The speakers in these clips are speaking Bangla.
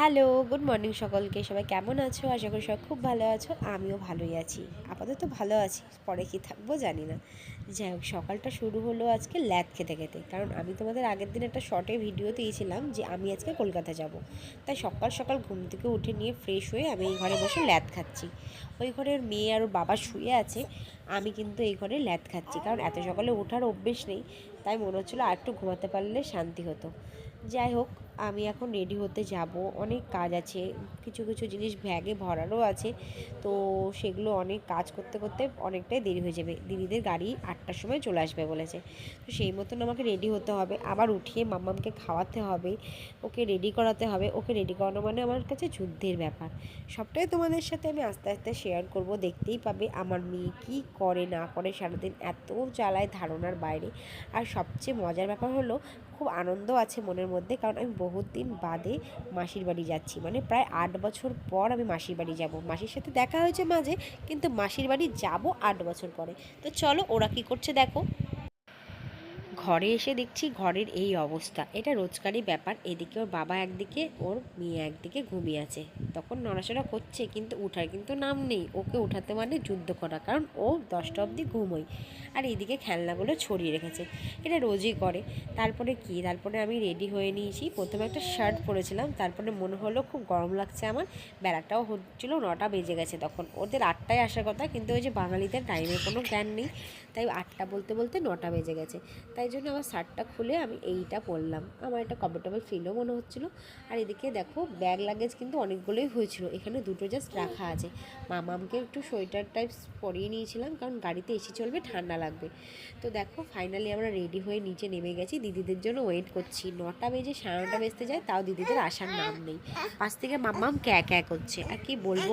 হ্যালো, গুড মর্নিং সকলকে। সবাই কেমন আছো? আশা করি সবাই খুব ভালো আছো। আমিও ভালোই আছি। আপাতত ভালো আছি। পরে কি থাকব জানি না। যাই হোক, সকালটা শুরু হলো আজকে ল্যাদ খেতে খেতে। কারণ আমি তোমাদের আগের দিন একটা শর্টে ভিডিও দিয়েছিলাম যে আমি আজকে কলকাতা যাব। তাই সকাল সকাল ঘুম থেকে উঠে নিয়ে ফ্রেশ হয়ে আমি এই ঘরে বসে ল্যাদ খাচ্ছি। ওই ঘরের মেয়ে আর বাবা শুয়ে আছে। আমি কিন্তু এই ঘরে ল্যাদ খাচ্ছি। কারণ এত সকালে ওঠার অভ্যেস নেই। তাই মনে হচ্ছিল আর একটু ঘুমাতে পারলে শান্তি হতো। যাই হোক আমি এখন রেডি হতে যাব। অনেক কাজ আছে, কিছু কিছু জিনিস ব্যাগে ভরারও আছে। তো সেগুলো অনেক কাজ করতে করতে অনেকটাই দেরি হয়ে যাবে। দিদিদের গাড়ি আটটার সময় চলে আসবে বলেছে। তো সেই মতন আমাকে রেডি হতে হবে। আবার উঠিয়ে মাম্মামকে খাওয়াতে হবে, ওকে রেডি করাতে হবে। ওকে রেডি করানো মানে আমার কাছে যুদ্ধের ব্যাপার। সবটাই তোমাদের সাথে আমি আস্তে আস্তে শেয়ার করব। দেখতেই পাবে আমার মেয়ে কী করে, না করে সারাদিন এত জ্বালায় ধারণার বাইরে। আর সবচেয়ে মজার ব্যাপার হলো খুব আনন্দ আছে মনের মধ্যে, কারণ আমি বহুত দিন বাদে মাসির বাড়ি যাচ্ছি। মানে প্রায় আট বছর পর আমি মাসির বাড়ি যাব। মাসির সাথে দেখা হয়েছে মাঝে, কিন্তু মাসির বাড়ি যাব আট বছর পরে। তো চলো ওরা কি করছে দেখো। ঘরে এসে দেখছি ঘরের এই অবস্থা। এটা রোজকারই ব্যাপার। এদিকে ওর বাবা একদিকে, ওর মেয়ে একদিকে ঘুমিয়ে আছে। তখন নড়াচড়া করছে, কিন্তু উঠার কিন্তু নাম নেই। ওকে উঠাতে মানে যুদ্ধ করা, কারণ ও দশটা অবধি ঘুমোয়। আর এদিকে খেলনাগুলো ছড়িয়ে রেখেছে। এটা রোজই করে। তারপরে কি? তারপরে আমি রেডি হয়ে নিয়েছি। প্রথমে একটা শার্ট পরেছিলাম। তারপরে মনে হলো খুব গরম লাগছে আমার। বেড়াটাও হচ্ছিল নটা বেজে গেছে তখন। ওদের আটটায় আসার কথা, কিন্তু ওই যে বাঙালিদের টাইমের কোনো জ্ঞান নেই। তাই আটটা বলতে বলতে নটা বেজে গেছে। তাই জন্য আমার শার্টটা খুলে আমি এইটা পরলাম। আমার একটা কমফোর্টেবল ফিলও মনে হচ্ছিল। আর এদিকে দেখো ব্যাগ লাগেজ কিন্তু অনেকগুলোই হয়েছিল। এখানে দুটো জাস্ট রাখা আছে। মামামকে একটু সোয়েটার টাইপস পরিয়ে নিয়েছিলাম, কারণ গাড়িতে এসি চলবে, ঠান্ডা লাগবে। তো দেখো ফাইনালি আমরা রেডি হয়ে নিচে নেমে গেছি। দিদিদের জন্য ওয়েট করছি। নটা বেজে সাড়ে নটা বেজতে যায়, তাও দিদিদের আসার নাম নেই। পাশ থেকে মাম্মাম ক্যা ক্যা করছে। আর কি বলব?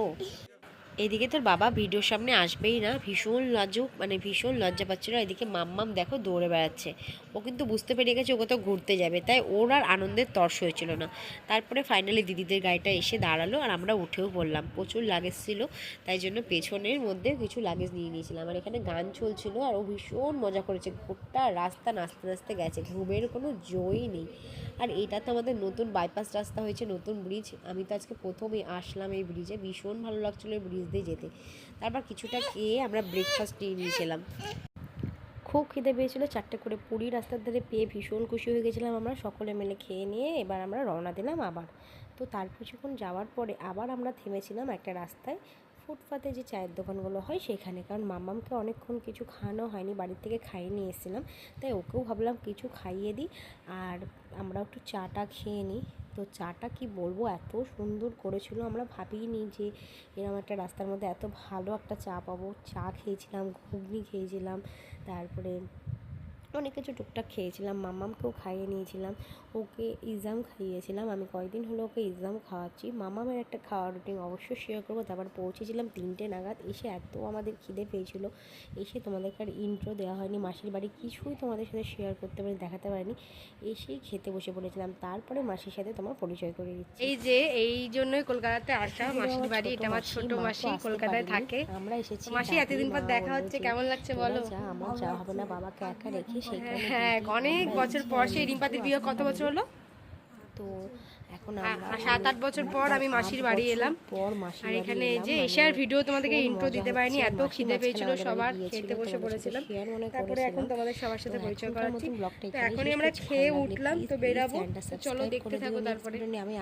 এদিকে তোর বাবা ভিডিওর সামনে আসবেই না। ভীষণ লাজুক মানে ভীষণ লজ্জা পাচ্ছিল এদিকে মাম্মাম দেখো দৌড়ে বেড়াচ্ছে। ও কিন্তু বুঝতে পেরে গেছে ও কোথাও ঘুরতে যাবে, তাই ওর আর আনন্দের তর্স হয়েছিল না। তারপরে ফাইনালি দিদিদের গাড়িটা এসে দাঁড়াল আর আমরা উঠেও পড়লাম। প্রচুর লাগেজ ছিল, তাই জন্য পেছনের মধ্যে কিছু লাগেজ নিয়ে নিয়েছিলাম। আর এখানে গান চলছিল আর ও ভীষণ মজা করেছে। গোটা রাস্তা নাচতে নাচতে গেছে ঘুমের কোনো জয়ই নেই। আর এটা তো আমাদের নতুন বাইপাস রাস্তা হয়েছে, নতুন ব্রিজ আমি তো আজকে প্রথমে আসলাম এই ব্রিজে ভীষণ ভালো লাগছিল এই ব্রিজ দিয়ে যেতে। তারপর কিছুটা খেয়ে আমরা ব্রেকফাস্ট নিয়ে নিয়েছিলাম। খুব খিদে পেয়েছিলো, চারটে করে পুরী রাস্তার ধারে পেয়ে ভীষণ খুশি হয়ে গেছিলাম আমরা। সকলে মিলে খেয়ে নিয়ে এবার আমরা রওনা দিলাম আবার। তো তার কিছুক্ষণ যাওয়ার পরে আবার আমরা থেমেছিলাম একটা রাস্তায়। ফুটপাতে যে চায়ের দোকানগুলো হয় সেখানে, কারণ মামামকে অনেকক্ষণ কিছু খাওয়ানো হয়নি, বাড়ির থেকে খাইয়ে নিয়ে এসেছিলাম। তাই ওকেও ভাবলাম কিছু খাইয়ে দিই, আর আমরা একটু চাটা খেয়ে নিই। তো চাটা কি বলব? এত সুন্দর করেছিল। আমরা ভাবিনি যে এরকম একটা রাস্তার মধ্যে এত ভালো একটা চা পাবো। চা খেয়েছিলাম, ঘুগনি খেয়েছিলাম, তারপরে অনেক কিছু টুকটাক খেয়েছিলাম মামামকেও খাইয়ে নিয়েছিলাম ওকে ইজাম খাইয়েছিলাম আমি কয়েকদিন হলো ওকে ইজাম খাওয়াচ্ছি মামামের একটা খাওয়ার রুটিন অবশ্যই শেয়ার করব তারপর পৌঁছেছিলাম তিনটে নাগাদ এসে এত আমাদের খিদে পেয়েছিল এসে তোমাদেরকে আর ইন্ট্রো দেওয়া হয়নি মাসির বাড়ি কিছুই তোমাদের সাথে শেয়ার করতে পারি দেখাতে পারিনি এসেই খেতে বসে পড়েছিলাম তারপরে মাসির সাথে তোমার পরিচয় করে দিচ্ছি। এই যে এই জন্যই কলকাতাতে আসা মাসির বাড়ি এটা আমার ছোট মাসি কলকাতায় থাকে। আমরা এসেছি মাসি এতদিন পর দেখা হচ্ছে কেমন লাগছে বলো যা, আমার যাওয়া হবে না বাবাকে একা রেখে সেখানে হ্যাঁ অনেক বছর পর সেই রিম্পাদির বিয়ে কত বছর হলো? তো এখন সাত আট বছর পর আমি মাসির বাড়ি এলাম। পর মাসির আর এখানে যে মানে এসে আর ভিডিও তোমাদেরকে ইন্ট্রো দিতে পারিনি এত মাসি খিদে পেয়েছিল সবার খেতে বসে পড়েছিলাম। তারপরে এখন তোমাদের সবার সাথে পরিচয় করাচ্ছি। তো এখনই আমরা খেয়ে উঠলাম তো বেরাবো। চলো দেখতে থাকো তারপরে। আমি